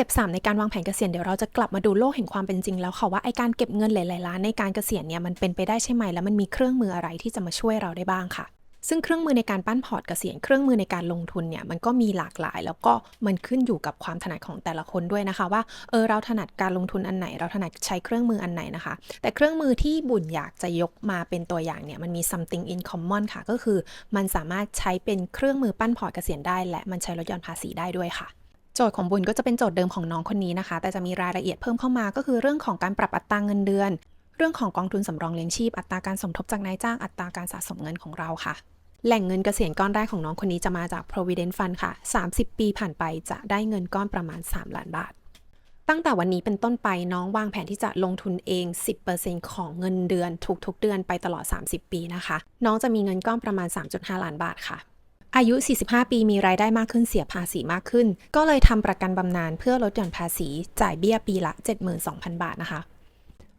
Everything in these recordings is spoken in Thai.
ต็ป3ในการวางแผนเกษียณเดี๋ยวเราจะกลับมาดูโลกแห่งความเป็นจริงแล้วค่ะว่าไอการเก็บเงินหลายๆล้านในการเกษียณเนี่ยมันเป็นไปได้ใช่ไหมแล้วมันมีเครื่องมืออะไรที่จะมาช่วยเราได้บ้างค่ะ ซึ่งเครื่องมือในการปั้นพอร์ตเกษียณเครื่องมือในการลงทุนเนี่ยมันก็มีหลากหลาย แล้วก็มันขึ้นอยู่กับความถนัดของแต่ละคนด้วยนะคะ ว่าเออเราถนัดการลงทุนอันไหน เราถนัดใช้เครื่องมืออันไหนนะคะ แต่เครื่องมือที่บุญอยากจะยกมาเป็นตัวอย่างเนี่ยมันมี something in common ค่ะ ก็คือ มันสามารถใช้เป็นเครื่องมือปั้นพอร์ตเกษียณได้ และมันใช้ลดหย่อนภาษีได้ด้วยค่ะ จทย์ของบุญก็จะเป็นโจทย์เดิมของน้องคนนี้นะคะ แต่จะมีรายละเอียดเพิ่มเข้ามาก็คือเรื่องของการปรับอัตราเงินเดือน เรื่องของกองทุนสำรองเลี้ยงชีพ อัตราการสมทบจากนายจ้างอัตราการสะสมเงินของเราค่ะ แหล่งเงินเกษียณก้อนแรกของน้องคนนี้จะมาจาก provident fund ค่ะ 30 ปีผ่านไปจะได้เงินก้อนประมาณ 3 ล้านบาท ตั้งแต่วันนี้เป็นต้นไปน้องวางแผนที่จะลงทุนเอง 10%ของเงินเดือนทุกๆเดือนไปตลอด 30 ปีนะคะ น้องจะมีเงินก้อนประมาณ 3.5 ล้านบาทค่ะ อายุ 45 ปีมีรายได้มากขึ้นเสียภาษีมากขึ้น ก็เลยทำประกันบำนาญเพื่อลดหย่อนภาษีจ่ายเบี้ยปีละ 72,000 บาทนะคะ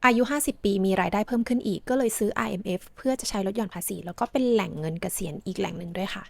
อายุ 50 ปีมีรายได้เพิ่มขึ้นอีก ก็เลยซื้อ IMF เพื่อจะใช้ลดหย่อนภาษี แล้วก็เป็นแหล่งเงินเกษียณอีกแหล่งหนึ่งด้วยค่ะ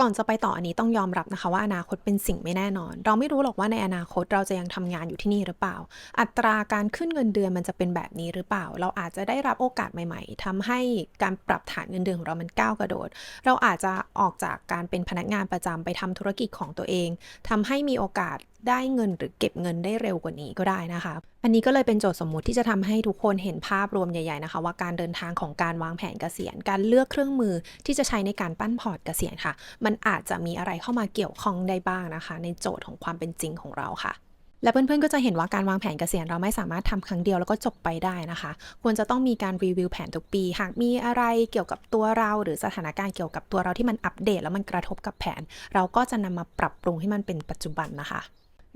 ก่อนจะไปต่ออันนี้ต้องยอมรับนะคะว่าอนาคตเป็นสิ่งไม่แน่นอน เราไม่รู้หรอกว่าในอนาคตเราจะยังทำงานอยู่ที่นี่หรือเปล่า อัตราการขึ้นเงินเดือนมันจะเป็นแบบนี้หรือเปล่า เราอาจจะได้รับโอกาสใหม่ ๆทำให้การปรับฐานเงินเดือนของเรามันก้าวกระโดด เราอาจจะออกจากการเป็นพนักงานประจำไปทำธุรกิจของตัวเองทำให้มีโอกาสได้เงินหรือเก็บเงินได้เร็วกว่านี้ก็ได้นะคะ อันนี้ก็เลยเป็นโจทย์สมมุติที่จะทำให้ทุกคนเห็นภาพรวมใหญ่ๆนะคะ ว่าการเดินทางของการวางแผนเกษียณ การเลือกเครื่องมือที่จะใช้ในการปั้นพอร์ตเกษียณค่ะ มันอาจจะมีอะไรเข้ามาเกี่ยวข้องได้บ้างนะคะ ในโจทย์ของความเป็นจริงของเราค่ะและเพื่อนๆ ก็จะเห็นว่าการวางแผนเกษียณเราไม่สามารถทำครั้งเดียวแล้วก็จบไปได้นะคะ ควรจะต้องมีการรีวิวแผนทุกปี หากมีอะไรเกี่ยวกับตัวเรา หรือสถานการณ์เกี่ยวกับตัวเราที่มันอัปเดต แล้วมันกระทบกับแผน เราก็จะนำมาปรับปรุงให้มันเป็นปัจจุบันนะคะ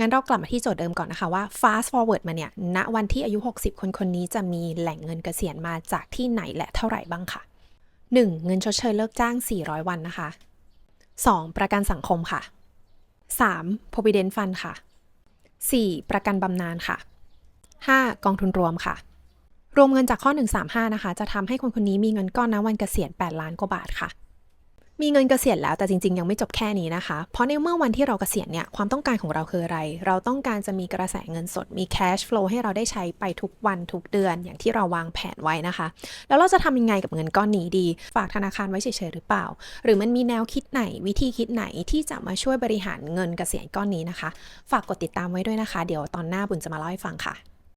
งั้นเรากลับมาที่โจทย์เดิมก่อนนะคะว่า fast forward มาเนี่ย ณ วันที่อายุ 60 คนคนนี้จะมีแหล่งเงินเกษียณมาจากที่ไหนและเท่าไหร่บ้างค่ะ 1. เงินชดเชยเลิกจ้าง 400 วันนะคะ 2. ประกันสังคมค่ะ 3. provident fund ค่ะ 4. ประกันบำนาญค่ะ 5. กองทุนรวมค่ะ รวมเงินจากข้อ 135 นะคะ จะทำให้คนคนนี้มีเงินก้อนณวันเกษียณ 8 ล้านกว่าบาทค่ะ มีเงินเกษียณแล้วแต่จริง ๆ ยังไม่จบแค่นี้นะคะ เพราะในเมื่อวันที่เราเกษียณเนี่ยความต้องการของเราคืออะไร เราต้องการจะมีกระแสเงินสดมี cash flow ให้เราได้ใช้ไปทุกวันทุกเดือนอย่างที่เราวางแผนไว้นะคะ แล้วเราจะทำยังไงกับเงินก้อนนี้ดี ฝากธนาคารไว้เฉยๆหรือเปล่า หรือมันมีแนวคิดไหนวิธีคิดไหนที่จะมาช่วยบริหารเงินเกษียณก้อนนี้นะคะ ฝากกดติดตามไว้ด้วยนะคะ เดี๋ยวตอนหน้าบุญจะมาเล่าให้ฟังค่ะ